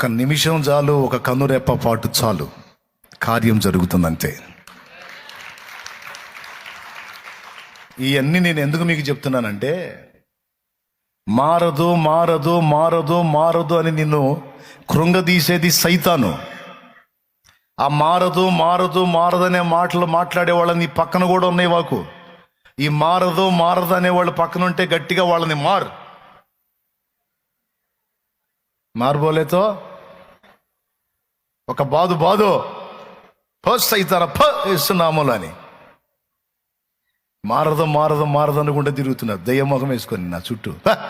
ఒక నిమిషం చాలు ఒక కన్నురెప్ప పాటు చాలు. కార్యం జరుగుతుందంతే. ఇవన్నీ నేను ఎందుకు మీకు చెప్తున్నానంటే మారదు మారదు మారదు మారదు అని నిన్ను కృంగదీసేది సైతాను. ఆ మారదు మారదు మారదనే మాటలు మాట్లాడే వాళ్ళని నీ పక్కన కూడా ఉన్నాయి వాకు. ఈ మారదు మారదు అనే వాళ్ళు పక్కన ఉంటే గట్టిగా వాళ్ళని మారు. మారబోలేతో? ఒక బాదు బాదు ఫస్ట్ అవుతారా ఫ ఇస్తున్నాములు అని. మారదు మారదు మారదు అనుకుంటే తిరుగుతున్నారు దయ్యముఖం వేసుకొని నా చుట్టూ. మారదే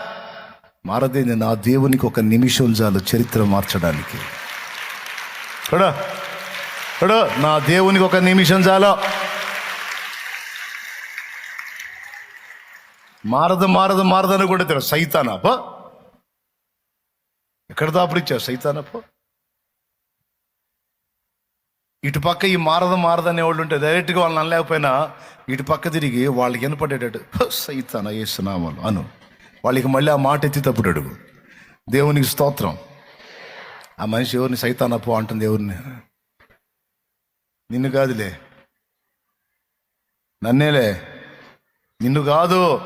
మారదేంది? నా దేవునికి ఒక నిమిషం చాలు చరిత్ర మార్చడానికి. చూడు చూడు నా దేవునికి ఒక నిమిషం చాలు. మారదు మారదు మారదు అనుకుంటే తిరుగు సైతానా? పో ఎక్కడ దాపుడిచ్చావు? సైతానప్పో ఇటు పక్క ఈ మారదు మారదు అనేవాళ్ళు ఉంటే డైరెక్ట్గా వాళ్ళని అనలేకపోయినా ఇటు పక్క తిరిగి వాళ్ళకి వినపడేటట్టు సైతాన వేస్తున్నామను అను. వాళ్ళకి మళ్ళీ ఆ మాట ఎత్తి తప్పుడు అడుగు. దేవునికి స్తోత్రం. ఆ మనిషి ఎవరిని సైతానప్పు అంటుంది ఎవరిని? నిన్ను కాదులే. నన్నేలే. నిన్ను కాదు.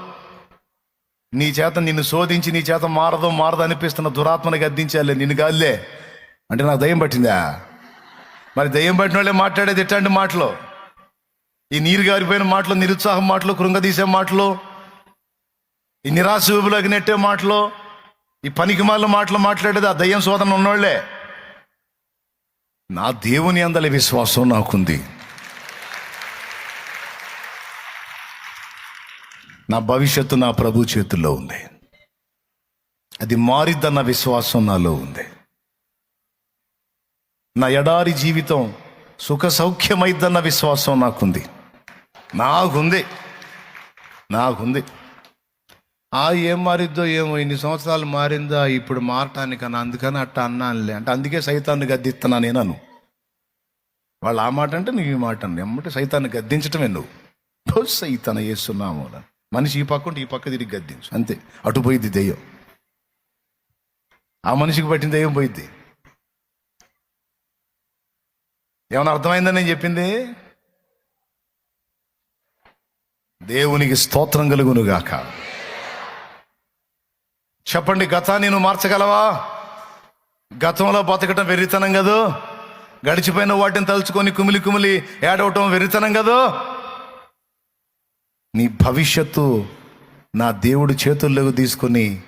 నీ చేత నిన్ను శోధించి నీ చేత మారదు మారదు అనిపిస్తున్న దురాత్మని గద్దించాలే. నిన్ను కాదులే. అంటే నాకు దయ్యం పట్టిందా? మరి దయ్యం పట్టిన వాళ్ళే మాట్లాడేది ఎట్లాంటి మాటలు. ఈ నీరు గారిపోయిన మాటలు నిరుత్సాహం మాటలు కృంగదీసే మాటలు ఈ నిరాశ ఊబిలోకి నెట్టే మాటలు ఈ పనికి మాల మాటలు మాట్లాడేది ఆ దయ్యం శోధన ఉన్నోళ్ళే నా దేవుని అందలి విశ్వాసం నాకుంది. నా భవిష్యత్తు నా ప్రభు చేతుల్లో ఉంది. అది మారిద్దన్న విశ్వాసం నాలో ఉంది. నా ఎడారి జీవితం సుఖ సౌఖ్యమైద్దన్న విశ్వాసం నాకుంది. నాకుంది. నాకుంది. ఆ ఏం మారిద్దో ఏమో ఇన్ని సంవత్సరాలు మారిందా ఇప్పుడు మారటానికి అని అందుకని అట్ట అన్నానులే. అంటే అందుకే సైతాన్ని గద్దిస్తున్నా నేనను. వాళ్ళు ఆ మాట అంటే నువ్వు ఈ మాట అన్న ఎమ్మటి సైతాన్ని గద్దించటమే నువ్వు. ఓ సైతాన వేస్తున్నాము మనిషి ఈ పక్క ఉంటే ఈ పక్క తిరిగి గద్దించు. అంతే. అటు పోయిద్ది దెయ్యం. ఆ మనిషికి పట్టిన దెయ్యం పోయిద్ది. ఏమైనా అర్థమైందని నేను చెప్పింది? దేవునికి స్తోత్రం కలుగునుగాక. చెప్పండి గతాన్ని నువ్వు మార్చగలవా? గతంలో బతకటం వెర్రితనం కదూ? గడిచిపోయిన వాటిని తలుచుకొని కుమిలి కుమిలి ఏడవటం వెర్రితనం కదూ? నీ భవిష్యత్తు నా దేవుడి చేతుల్లోకి తీసుకొని